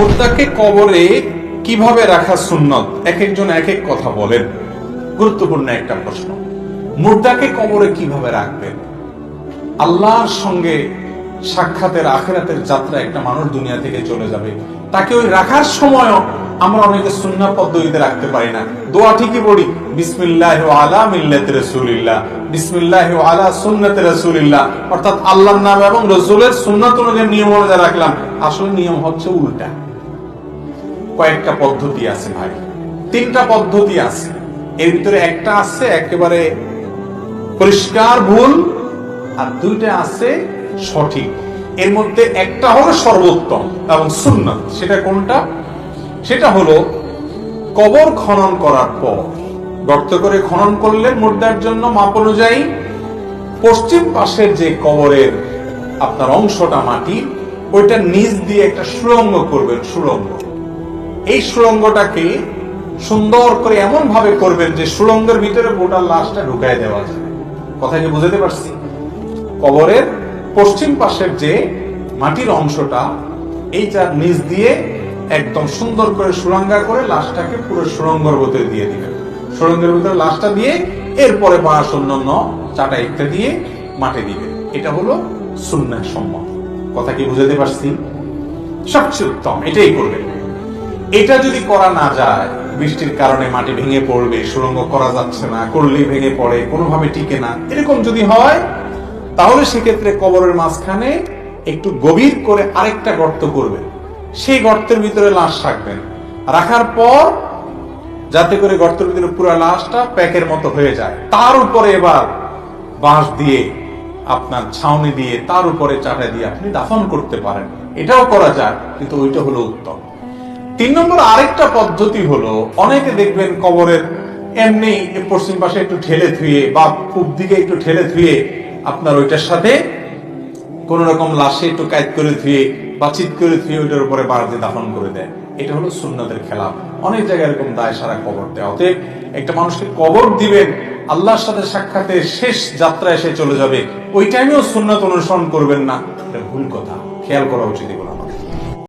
মুর্দাকে কবরে কীভাবে রাখা সুন্নত? এক একজন এক এক কথা বলেন। গুরুত্বপূর্ণ একটা প্রশ্ন। মুর্দাকে কবরে কীভাবে রাখবেন? আল্লাহর সঙ্গে সাক্ষাতের আখেরাতের যাত্রা একটা মানুষ দুনিয়া থেকে চলে যাবে। তাকে ওই রাখার সময়ও আমরা অনেকে সুন্না পদ্ধতিতে রাখতে পারি না। দোয়া ঠিকই পড়ি, বিসমিল্লাহ আলা মিল্লাত রাসূলিল্লাহ, বিসমিল্লাহ আলা সুন্নাত রাসূলিল্লাহ। অর্থাৎ আল্লাহর নাম এবং রাসূলের সুন্নাত অনুযায়ী নিয়ম অনুযায়ী রাখলাম। আসলে নিয়ম হচ্ছে উল্টা। কয়েকটা পদ্ধতি আছে ভাই। তিনটা পদ্ধতি আছে। এর ভিতরে একটা আছে একেবারে পরিষ্কার, ভুল, আর দুইটা আছে সঠিক। এর মধ্যে একটা হলো সর্বোত্তম এবং সুন্নত। সেটা কোনটা? সেটা হলো কবর খনন করার পর। গর্ত করে খনন করলে মুর্দার জন্য মাপ অনুযায়ী। পশ্চিম পাশের যে কবরের আপনার অংশটা মাটি, ওইটা নিচ দিয়ে একটা সুরঙ্গ করবেন সুরঙ্গ এই সুরঙ্গটাকে সুন্দর করে এমন ভাবে করবেন যে সুরঙ্গের ভিতরে গোটা লাশটা ঢুকায় দেওয়া যায়। কথা কি বুঝতে পারছি? কবরের পশ্চিম পাশের যে মাটির অংশটা এই যার নিচ দিয়ে একদম সুন্দর করে সুরঙ্গা করে লাশটাকে পুরো সুরঙ্গের ভিতরে দিয়ে দিবেন। সুরঙ্গের ভিতরে লাশটা দিয়ে এরপরে বাঁশ অন্যান্য চাটা ইত্যাদি দিয়ে মাটি দিবেন। এটা হলো সুন্নাহ সম্মত কথা কি বুঝাতে পারছি? সবচেয়ে উত্তম, এটাই করবেন। এটা যদি করা না যায়, বৃষ্টির কারণে মাটি ভেঙে পড়বে সুরঙ্গ করা যাচ্ছে না করলেই ভেঙে পড়ে, কোনোভাবে টিকে না, এরকম যদি হয়, তাহলে সেক্ষেত্রে কবরের মাঝখানে একটু গভীর করে আরেকটা গর্ত করবেন। সেই গর্তের ভিতরে লাশ রাখবেন। রাখার পর যাতে করে গর্তের ভিতরে পুরো লাশটা প্যাকের মতো হয়ে যায়। তার উপরে এবার বাঁশ দিয়ে আপনার ছাউনি দিয়ে তার উপরে চাটা দিয়ে আপনি দাফন করতে পারেন। এটাও করা যায় কিন্তু ওইটা হলো উত্তম। তিন নম্বর আরেকটা পদ্ধতি হলো, অনেকে দেখবেন কবরের এমনি পশ্চিম পাশে একটু ঠেলে থুয়ে বা পূব দিকে একটু ঠেলে থুয়ে আপনার ওইটার সাথে কোন রকম লাশে একটু কায়দ করে ধুয়ে বা চিত করে ধুয়ে ওইটার উপরে দিয়ে দাফন করে দেয়। এটা হলো সুন্নতের খেলা অনেক জায়গায় এরকম দায় সারা কবর দেয়। অতএব একটা মানুষকে কবর দিবেন, আল্লাহর সাথে সাক্ষাতের শেষ যাত্রা এসে চলে যাবে, ওই টাইমেও সুন্নত অনুসরণ করবেন না। এটা ভুল কথা। খেয়াল করা উচিত এগুলো।